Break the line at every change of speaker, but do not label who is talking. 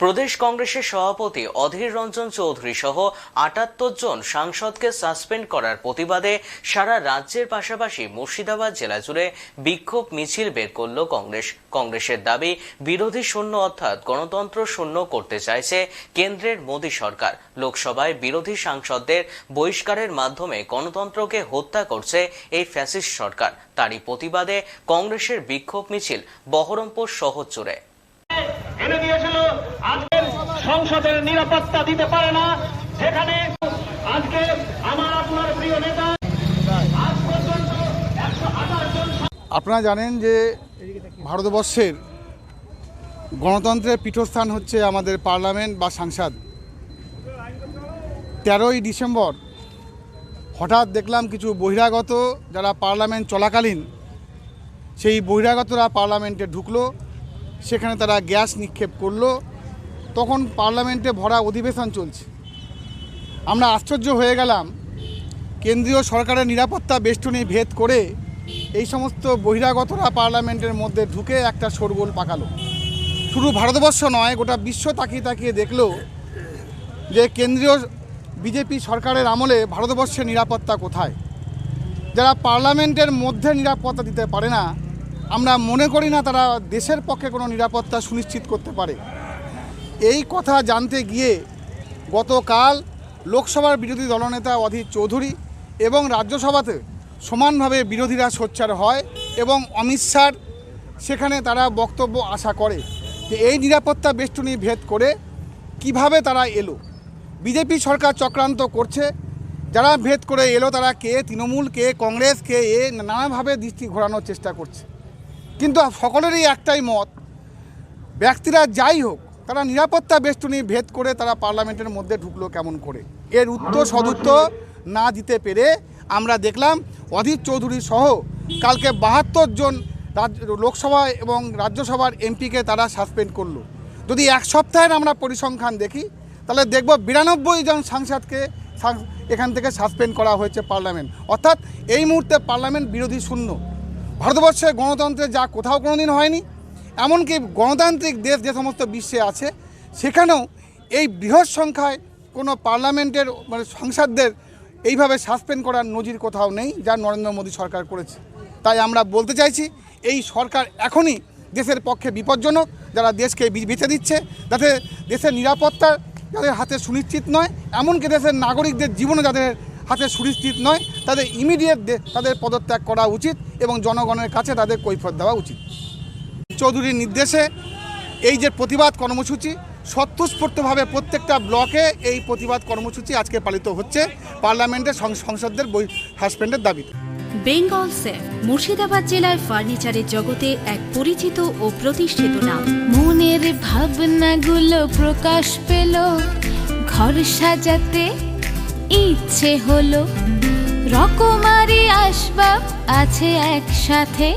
প্রদেশ কংগ্রেসের সভাপতি অধীর রঞ্জন চৌধুরী সহ আটাত্তর জন সাংসদকে সাসপেন্ড করার প্রতিবাদে সারা রাজ্যের পাশাপাশি মুর্শিদাবাদ জেলা জুড়ে বিক্ষোভ মিছিল বের করল কংগ্রেস। কংগ্রেসের দাবি, বিরোধী শূন্য অর্থাৎ গণতন্ত্র শূন্য করতে চাইছে কেন্দ্রের মোদী সরকার। লোকসভায় বিরোধী সাংসদদের বহিষ্কারের মাধ্যমে গণতন্ত্রকে হত্যা করছে এই ফ্যাসিস্ট সরকার। তারই প্রতিবাদে কংগ্রেসের বিক্ষোভ মিছিল বহরমপুর শহর জুড়ে।
এনে দিয়েছিল সংসদের নিরাপত্তা দিতে পারে না। যেখানে আজকে আমার আপনার প্রিয় নেতা, আজ পর্যন্ত
আপনারা জানেন যে ভারতবর্ষের গণতন্ত্রের পীঠস্থান হচ্ছে আমাদের পার্লামেন্ট বা সাংসদ। তেরোই ডিসেম্বর হঠাৎ দেখলাম কিছু বহিরাগত যারা পার্লামেন্ট চলাকালীন, সেই বহিরাগতরা পার্লামেন্টে ঢুকলো, সেখানে তারা গ্যাস নিক্ষেপ করল তখন পার্লামেন্টে ভরা অধিবেশন চলছে। আমরা আশ্চর্য হয়ে গেলাম। কেন্দ্রীয় সরকারের নিরাপত্তা বেষ্টনী ভেদ করে এই সমস্ত বহিরাগতরা পার্লামেন্টের মধ্যে ঢুকে একটা শোরগোল পাকালো। শুধু ভারতবর্ষ নয়, গোটা বিশ্ব তাকিয়ে তাকিয়ে দেখল যে কেন্দ্রীয় বিজেপি সরকারের আমলে ভারতবর্ষের নিরাপত্তা কোথায়। যারা পার্লামেন্টের মধ্যে নিরাপত্তা দিতে পারে না, আমরা মনে করি না তারা দেশের পক্ষে কোনো নিরাপত্তা সুনিশ্চিত করতে পারে। এই কথা জানতে গিয়ে গতকাল লোকসভার বিরোধী দলনেতা অধীর চৌধুরী এবং রাজ্যসভাতে সমানভাবে বিরোধীরা সোচ্চার হয় এবং অমিত শাহর সেখানে তারা বক্তব্য আশা করে যে এই নিরাপত্তা বেষ্টনী ভেদ করে কীভাবে তারা এলো। বিজেপি সরকার চক্রান্ত করছে। যারা ভেদ করে এলো তারা কে? তৃণমূল কে? কংগ্রেস কে? এ নানাভাবে দৃষ্টি ঘোরানোর চেষ্টা করছে। কিন্তু সকলেরই একটাই মত, ব্যক্তিরা যাই হোক তারা নিরাপত্তা বেষ্টনী ভেদ করে তারা পার্লামেন্টের মধ্যে ঢুকলো কেমন করে? এর উত্তর সদুত্তর না দিতে পেরে আমরা দেখলাম অধীর চৌধুরী সহ কালকে বাহাত্তর জন লোকসভা এবং রাজ্যসভার এমপিকে তারা সাসপেন্ড করল। যদি এক সপ্তাহের আমরা পরিসংখ্যান দেখি, তাহলে দেখব বিরানব্বই জন সাংসদকে এখান থেকে সাসপেন্ড করা হয়েছে পার্লামেন্ট। অর্থাৎ এই মুহূর্তে পার্লামেন্ট বিরোধী শূন্য। ভারতবর্ষে গণতন্ত্রে যা কোথাও কোনো দিন হয়নি। এমনকি গণতান্ত্রিক দেশ যে সমস্ত বিশ্বে আছে, সেখানেও এই বৃহৎ সংখ্যায় কোনো পার্লামেন্টের মানে সংসদদের এইভাবে সাসপেন্ড করার নজির কোথাও নেই, যা নরেন্দ্র মোদী সরকার করেছে। তাই আমরা বলতে চাইছি, এই সরকার এখনই দেশের পক্ষে বিপজ্জনক, যারা দেশকে বেঁচে দিচ্ছে, যাতে দেশের নিরাপত্তা যাদের হাতে সুনিশ্চিত নয়, এমনকি দেশের নাগরিকদের জীবনও যাদের হাতে সুনিশ্চিত নয়, তাদের ইমিডিয়েট তাদের পদত্যাগ করা উচিত এবং জনগণের কাছে তাদের কৈফত দেওয়া উচিত। চৌধুরীর নির্দেশে এই যে প্রতিবাদ কর্মসূচি, স্বতঃস্ফূর্তভাবে প্রত্যেকটা ব্লকে এই প্রতিবাদ কর্মসূচি আজকে পালিত হচ্ছে পার্লামেন্টের সং- সংসদদের বই হাসব্যান্ডের দাবিতে।
বেঙ্গল সেফ, মুর্শিদাবাদ জেলায় ফার্নিচারের জগতে এক পরিচিত ও প্রতিষ্ঠিত নাম।
মনের ভাবনাগুলো প্রকাশ পেল, ঘর সাজাতে ইচ্ছে হলো। রকমারি আসবাব আছে একসাথে